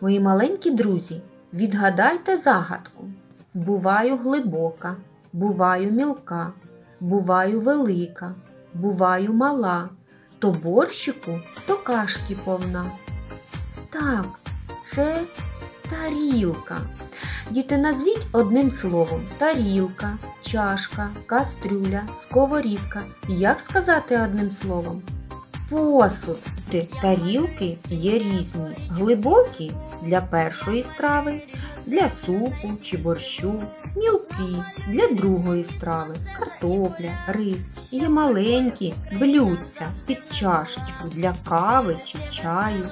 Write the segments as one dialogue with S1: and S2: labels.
S1: Мої маленькі друзі, відгадайте загадку. Буваю глибока, буваю мілка, буваю велика, буваю мала, то борщику, то кашки повна. Так, це тарілка. Діти, назвіть одним словом тарілка, чашка, кастрюля, сковорідка. Як сказати одним словом? Посуд. Тарілки є різні, глибокі для першої страви, для супу чи борщу, мілкі для другої страви, картопля, рис. Є маленькі блюдця під чашечку для кави чи чаю.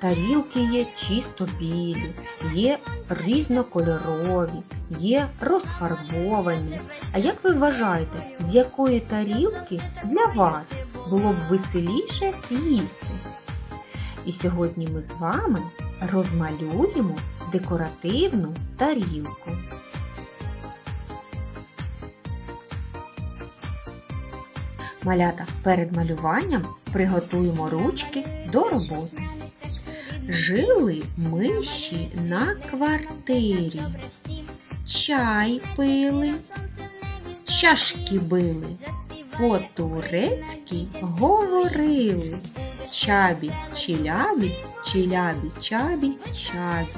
S1: Тарілки є чисто білі, є різнокольорові, є розфарбовані. А як ви вважаєте, з якої тарілки для вас було б веселіше їсти? І сьогодні ми з вами розмалюємо декоративну тарілку. Малята перед малюванням приготуємо ручки до роботи. Жили миші на квартирі, чай пили, чашки били, по-турецьки говорили. Чабі, чилябі, чилябі, чабі, чабі.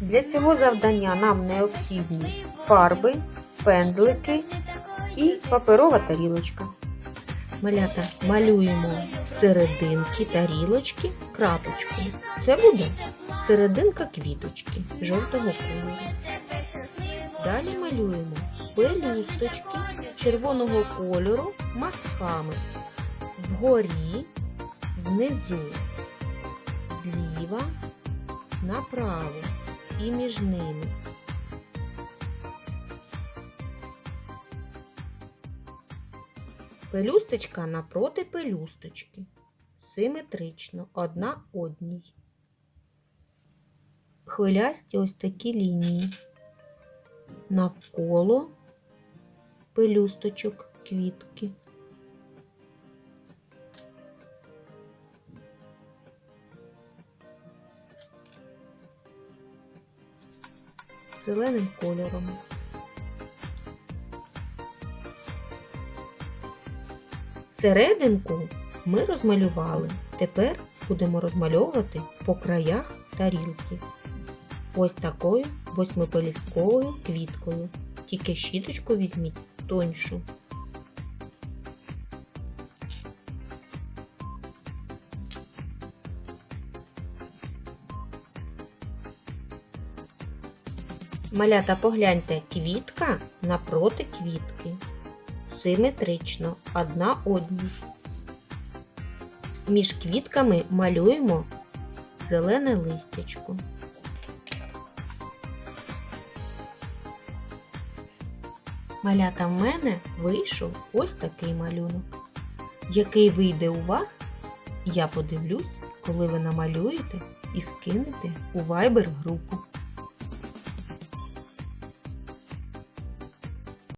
S1: Для цього завдання нам необхідні фарби, пензлики і паперова тарілочка. Малята малюємо всерединки тарілочки крапочку. Це буде серединка квіточки жовтого кольору. Далі малюємо пелюсточки червоного кольору мазками. Вгорі, внизу, зліва, направо і між ними. Пелюсточка напроти пелюсточки. Симетрично, одна одній. Хвилясті ось такі лінії. Навколо пелюсточок квітки. Зеленим кольором. Серединку ми розмалювали. Тепер будемо розмальовувати по краях тарілки. Ось такою восьмипелістковою квіткою. Тільки щіточку візьміть тоньшу. Малята, погляньте, квітка напроти квітки. Симетрично, одна одній. Між квітками малюємо зелене листячко. Малята в мене вийшов ось такий малюнок. Який вийде у вас, я подивлюсь, коли ви намалюєте і скинете у Viber групу.